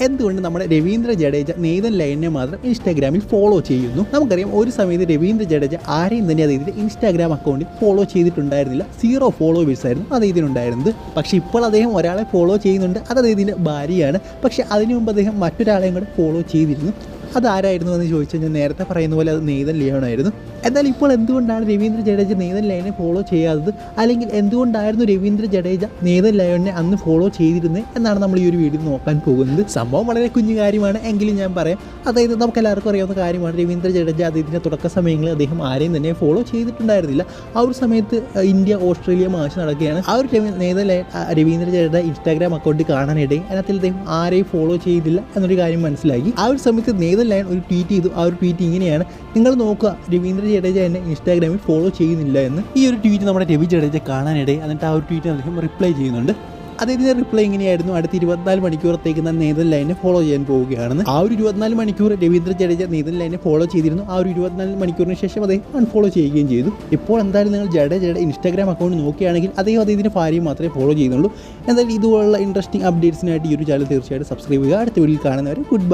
എന്തുകൊണ്ട് നമ്മുടെ രവീന്ദ്ര ജഡേജ നെയ്തൻ ലൈനെ മാത്രം ഇൻസ്റ്റാഗ്രാമിൽ ഫോളോ ചെയ്യുന്നു? നമുക്കറിയാം ഒരു സമയത്ത് രവീന്ദ്ര ജഡേജ ആരെയും തന്നെ അദ്ദേഹത്തിന്റെ ഇൻസ്റ്റാഗ്രാം അക്കൗണ്ടിൽ ഫോളോ ചെയ്തിട്ടുണ്ടായിരുന്നില്ല. സീറോ ഫോളോവേഴ്സ് ആയിരുന്നു അദ്ദേഹത്തിനുണ്ടായിരുന്നത്. പക്ഷേ ഇപ്പോൾ അദ്ദേഹം ഒരാളെ ഫോളോ ചെയ്യുന്നുണ്ട്. അത് അദ്ദേഹത്തിന്റെ ഭാര്യയാണ്. പക്ഷേ അതിനു മുമ്പ് അദ്ദേഹം മറ്റൊരാളെയും കൂടെ ഫോളോ ചെയ്തിരുന്നു. അതാരായിരുന്നു എന്ന് ചോദിച്ചു കഴിഞ്ഞാൽ നേരത്തെ പറയുന്ന പോലെ അത് നെയ്തൻ ലിയോണായിരുന്നു. എന്നാൽ ഇപ്പോൾ എന്തുകൊണ്ടാണ് രവീന്ദ്ര ജഡേജ നെയ്തൻ ലയനെ ഫോളോ ചെയ്യാത്തത്? അല്ലെങ്കിൽ എന്തുകൊണ്ടായിരുന്നു രവീന്ദ്ര ജഡേജ നെയ്തൻ ലയോണിനെ അന്ന് ഫോളോ ചെയ്തിരുന്നത് എന്നാണ് നമ്മൾ ഈ ഒരു വീഡിയോ നോക്കാൻ പോകുന്നത്. സംഭവം വളരെ കുഞ്ഞു കാര്യമാണ്. എങ്കിലും ഞാൻ പറയാം. അതായത് നമുക്ക് എല്ലാവർക്കും അറിയാവുന്ന കാര്യമാണ്. രവീന്ദ്ര ജഡേജ അദ്ദേഹത്തിന്റെ തുടക്ക സമയങ്ങളിൽ അദ്ദേഹം ആരെയും തന്നെ ഫോളോ ചെയ്തിട്ടുണ്ടായിരുന്നില്ല. ആ ഒരു സമയത്ത് ഇന്ത്യ ഓസ്ട്രേലിയ മാച്ച് നടക്കുകയാണ്. ആ ഒരു Nathan Lyon Ravindra Jadeja Instagram account കാണാനിടയും അതിനകത്തിൽ അദ്ദേഹം ആരെയും ഫോളോ ചെയ്തില്ല എന്നൊരു കാര്യം മനസ്സിലാക്കി ആ ഒരു സമയത്ത് നെയ്തൻ ലയൻ ഒരു ട്വീറ്റ് ചെയ്തു. ആ ഒരു ട്വീറ്റ് ഇങ്ങനെയാണ്. നിങ്ങൾ നോക്കുക രവീന്ദ്ര ജഡേജ എന്നെ ഇൻസ്റ്റാഗ്രാമിൽ ഫോളോ ചെയ്യുന്നില്ല എന്ന്. ഈ ഒരു ട്വീറ്റ് നമ്മുടെ രവി ജഡേജ കാണാനിടയിൽ എന്നിട്ട് ആ ഒരു ട്വീറ്റ് അദ്ദേഹം റിപ്ലൈ ചെയ്യുന്നുണ്ട്. അദ്ദേഹത്തിന്റെ റിപ്ലൈ ഇങ്ങനെയായിരുന്നു അടുത്ത ഇരുപത്തിനാല് മണിക്കൂറത്തേക്ക് ഞാൻ നേതൻ ലൈനെ ഫോളോ ചെയ്യാൻ പോവുകയാണെന്ന് ആ ഒരു ഇരുപത്തിനാല് മണിക്കൂർ രവീന്ദ്ര ജഡേജ നേതൻ ലൈനെ ഫോളോ ചെയ്തിരുന്നു. ആ ഒരു ഇരുപത്തിനാല് മണിക്കൂറിന് ശേഷം അദ്ദേഹം അൺഫോളോ ചെയ്യുകയും ചെയ്തു. ഇപ്പോൾ എന്തായാലും നിങ്ങൾ ജഡേജയുടെ ഇൻസ്റ്റാഗ്രാം അക്കൗണ്ട് നോക്കുകയാണെങ്കിൽ അദ്ദേഹം അദ്ദേഹത്തിന്റെ ഭാര്യയും മാത്രമേ ഫോളോ ചെയ്യുന്നുള്ളൂ. എന്തായാലും ഇതുപോലുള്ള ഇൻട്രസ്റ്റിംഗ് അപ്ഡേറ്റ്സിനായിട്ട് ഈ ഒരു ചാനൽ തീർച്ചയായിട്ടും സബ്സ്ക്രൈബ് ചെയ്യുക. അടുത്ത വീട്ടിൽ കാണുന്നവരെ ഗുഡ്